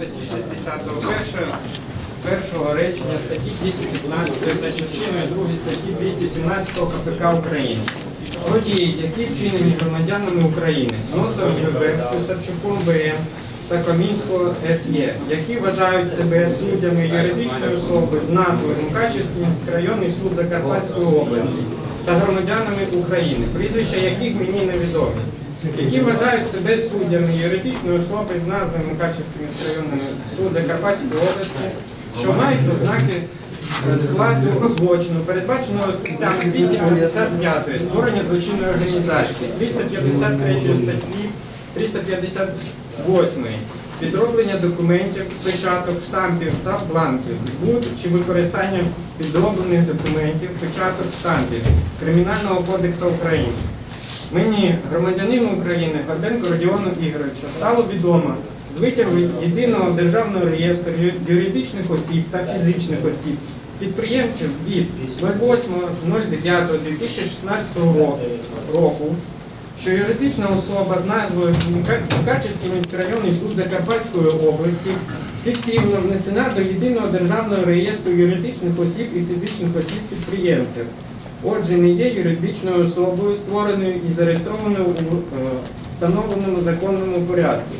статті 61 першого речення статті 215 та частиною 2 статті 217 КПК України. Про дії, які вчинені громадянами України, Носовим Гілбекс, Сарчуком БМ та Камінського СЄ, які вважають себе суддями юридичної особи з назвою Мукачівський міськрайонний суд Закарпатської області та громадянами України, прізвища яких мені невідомі, які вважають себе суддями юридичної особи з назвою Мукачівський міськрайонний суд Закарпатської області, що мають ознаки складу злочину, передбаченого статтями 255 створення злочинної організації, 353 статті, 358 підроблення документів, печаток, штампів та бланків, збут чи використання підроблених документів, печаток, штампів Кримінального кодексу України. Мені, громадянину України, Горбенко Родіону Ігоровичу, стало відомо з витягу єдиного державного реєстру юридичних осіб та фізичних осіб, підприємців від 08.09.2016 року, що юридична особа з назвою Мука- Мукачівський міськрайонний суд Закарпатської області фіктивно внесена до єдиного державного реєстру юридичних осіб і фізичних осіб підприємців. Отже, не є юридичною особою, створеною і зареєстрованою у е, встановленому законному порядку.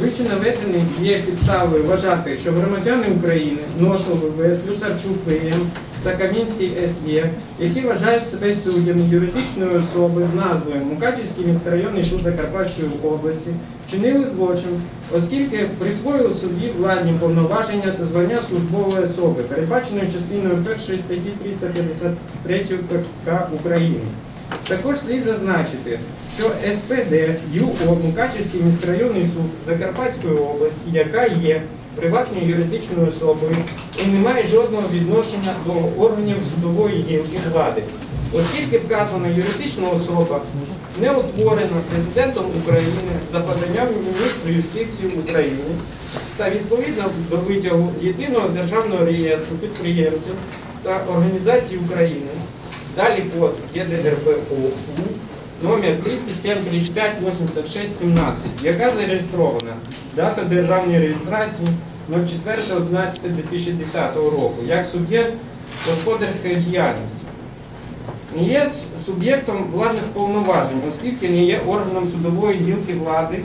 Вище наведений є підставою вважати, що громадяни України Носов ВВС, Люсарчук ПМ та Камінський СЄ, які вважають себе суддями юридичної особи з назвою Мукачівський міськрайонний суд Закарпатської області, вчинили злочин, оскільки присвоїли собі владні повноваження та звання службової особи, передбаченої частиною 1 статті 353 КПК України. Також слід зазначити, що СПД ЮО Мукачівський міськрайонний суд Закарпатської області, яка є приватною юридичною особою і не має жодного відношення до органів судової гілки влади, оскільки вказана юридична особа не утворена президентом України за поданням міністру юстиції України та відповідно до витягу з єдиного державного реєстру підприємців та організацій України. Далі код ЄДРБО номер 37 35 86 17, яка зареєстрована. Дата державної реєстрації 04.11.2010 року як суб'єкт господарської діяльності. Не є суб'єктом владних повноважень, оскільки не є органом судової гілки влади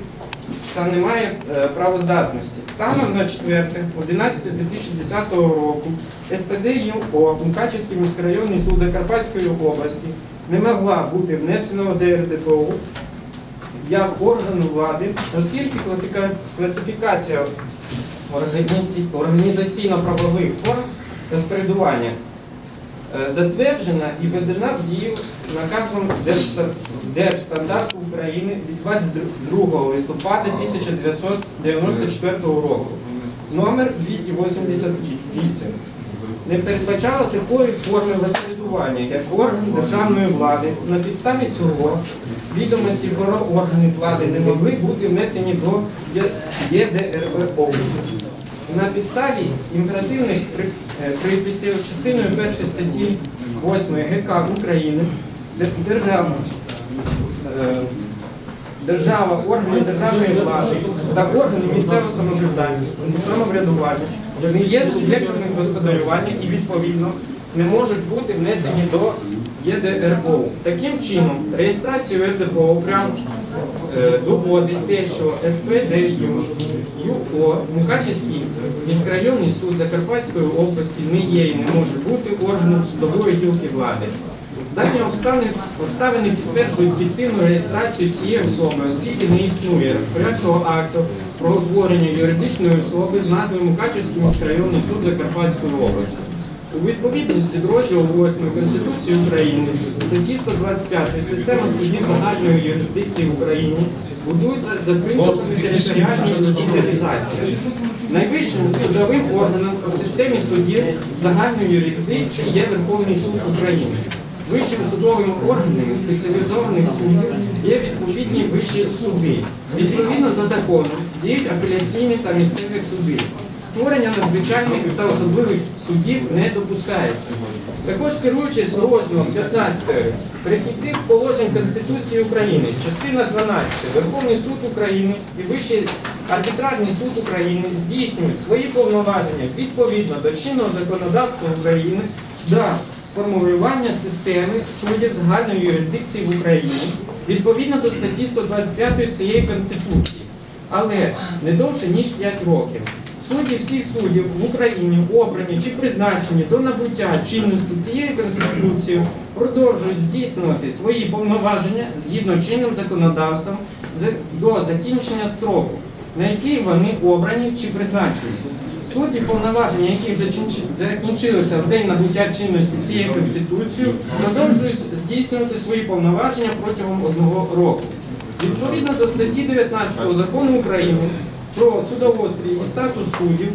та не має е, правоздатності. Станом на 4.11.2010 року СПД ЮО Мукачівський міськрайонний суд Закарпатської області не могла бути внесена до РДПО як органу влади, оскільки класифікація організаційно-правових форм розпорядування е, затверджена і введена в дію наказом Держстандарту України від 22 листопада 1994 року номер 288 не передбачало такої форми розслідування, як орган державної влади. На підставі цього відомості про органи влади не могли бути внесені до Є- ЄДРПО. На підставі імперативних е, приписів частиною 1 статті 8 ГК України де- держава, держава, органи державної влади та органи місцевого самоврядування, не є суб'єктами господарювання і відповідно не можуть бути внесені до ЄДРПО. Таким чином, реєстрацію ЄДРПО прямо е, доводить те, що СПД ЮО Мукачівський міськрайонний суд Закарпатської області не є і не може бути органом судової гілки влади. Дані обставини, обставини підтверджують фіктивну реєстрацію цієї особи, оскільки не існує розпорядчого акту про утворення юридичної особи з назвою Мукачівський міськрайонний суд Закарпатської області. У відповідності до розділу 8 Конституції України статті 125 система судів загальної юрисдикції в Україні будується за принципами територіальної спеціалізації. Найвищим судовим органом у системі судів загальної юрисдикції є Верховний суд України. Вищими судовими органами спеціалізованих судів є відповідні вищі суди. Відповідно до закону діють апеляційні та місцеві суди. Створення надзвичайних та особливих судів не допускається. Також керуючись розділом 15 перехідних положень Конституції України, частина 12, Верховний суд України і Вищий арбітражний суд України здійснюють свої повноваження відповідно до чинного законодавства України та сформулювання системи суддів загальної юрисдикції в Україні відповідно до статті 125 цієї Конституції але не довше ніж 5 років. Судді всіх суддів в Україні обрані чи призначені до набуття чинності цією Конституцією продовжують здійснювати свої повноваження згідно чинним законодавством до закінчення строку, на який вони обрані чи призначені. Судді, повноваження закінчи- закінчилися в день набуття чинності цієї Конституцією, продовжують здійснювати свої повноваження протягом одного року. Відповідно до статті 19 закону України про судоустрій і статус суддів,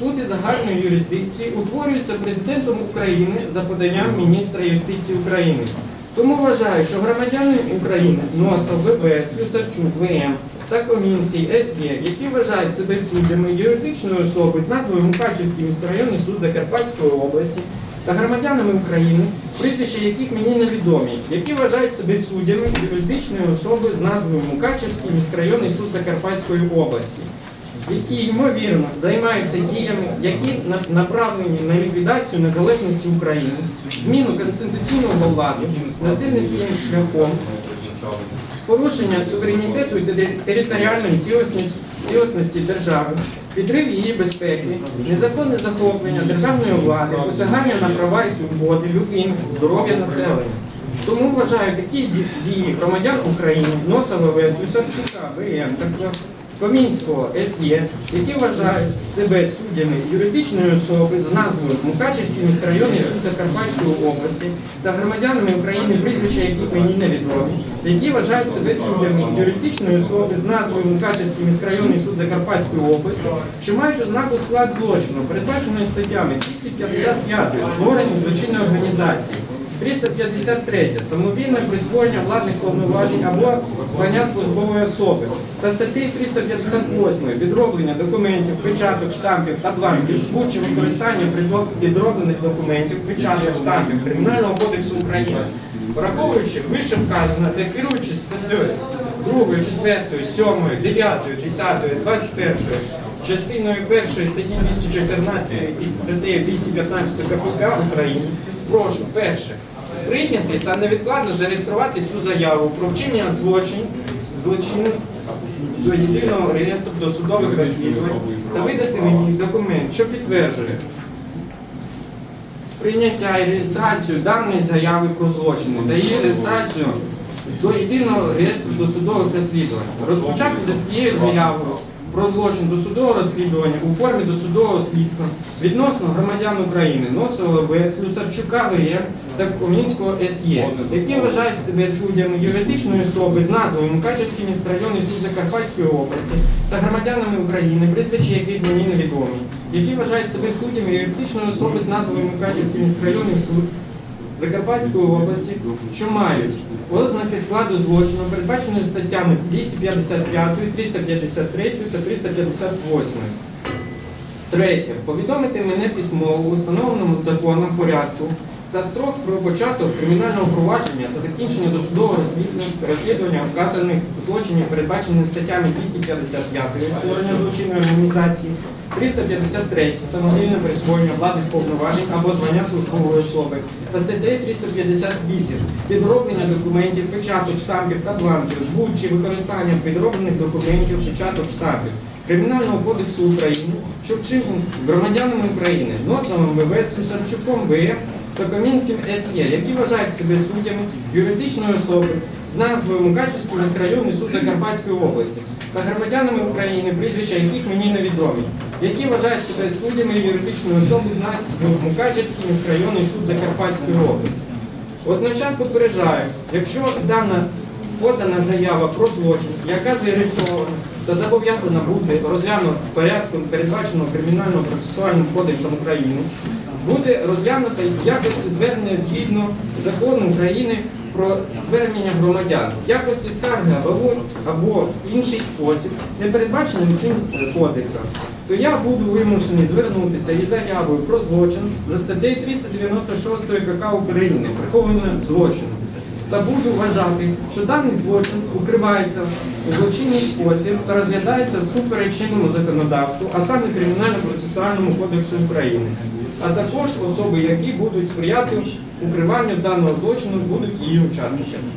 суди загальної юрисдикції утворюються президентом України за поданням міністра юстиції України. Тому вважаю, що громадяни України Носов, ВБ, Слюсарчук, ВМ та Комінський СЄ, які вважають себе суддями юридичної особи з назвою Мукачівський міськрайонний суд Закарпатської області та громадянами України, прізвища яких мені невідомі, які вважають себе суддями юридичної особи з назвою Мукачівський міськрайонний суд Закарпатської області, які ймовірно займаються діями, які на- направлені на ліквідацію незалежності України, зміну конституційного владу, насильницьким шляхом, порушення суверенітету і територіальної цілісності, держави, підрив її безпеки, незаконне захоплення державної влади, посягання на права і свободи людини, здоров'я населення. Тому вважаю такі дії громадян України, Носова ВС, Висарчука, ВМ Комінського СЄ, які вважають себе суддями юридичної особи з назвою Мукачівський міськрайонний суд Закарпатської області та громадянами України, прізвища яких мені невідомі, які вважають себе суддями юридичної особи з назвою Мукачівський міськрайонний суд Закарпатської області, що мають ознаку склад злочину, передбаченої статтями 255 створення злочинної організації. 353. Самовільне присвоєння владних повноважень або звання службової особи. Та статті 358 підроблення документів, печаток, штампів та бланків, збут використання підроблених документів, печаток, штампів Кримінального кодексу України. Враховуючи вище вказане та керуючись статтею 2, 4, 7, 9, 10, 21, частиною 1 статті 214 і статтею 215 КПК України, прошу перше прийняти та невідкладно зареєструвати цю заяву про вчинення злочин, злочину до єдиного реєстру досудових розслідувань та видати мені документ, що підтверджує прийняття і реєстрацію даної заяви про злочини та її реєстрацію до єдиного реєстру досудових розслідувань. Розпочати за цією заявою про злочин досудового розслідування у формі досудового слідства відносно громадян України Носова В, Слюсарчука ВЄ та Комінського СЄ, які вважають себе суддями юридичної особи з назвою Мукачевський міськрайонний суд Закарпатської області та громадянами України, прізвища яких мені невідомі, які вважають себе суддями юридичної особи з назвою Мукачевський міськрайонний суд Закарпатської області, що мають ознаки складу злочину, передбаченої статтями 255, 353 та 358. Третє. Повідомити мене письмово у встановленому законом порядку та строк про початок кримінального провадження та закінчення досудового розслідування- вказаних злочинів, передбачених статтями 255 створення злочинної організації, 353 самовільне присвоєння владних повноважень або звання службової особи та статтею 358 підроблення документів, печаток, штампів та бланків, збут чи використання підроблених документів, печаток, штампів. Кримінального кодексу України, що вчинені громадянами України, Носовим ВВ, Слюсарчуком ВФ та Комінським СЄ, які вважають себе суддями юридичної особи з назвою Мукачівський міськрайонний суд Закарпатської області та громадянами України, прізвища яких мені невідомі, які вважають себе суддями юридичної особи з назвою Мукачівський міськрайонний суд Закарпатської області. Водночас попереджаю, якщо дана подана заява про злочин, яка зареєстрована та зобов'язана бути розглянута в порядку передбаченого кримінального процесуальним кодексом України, буде розглянута в якості звернення згідно закону України про звернення громадян, в якості скарги або, або інший спосіб, не передбаченим цим кодексом. то я буду вимушений звернутися із заявою про злочин за статтею 396 КК України, приховування злочину. Та буду вважати, що даний злочин укривається у злочинний спосіб та розглядається всупереч чинному законодавству, а саме Кримінально-процесуальному кодексу України. А також особи, які будуть сприяти укриванню даного злочину, будуть її учасниками.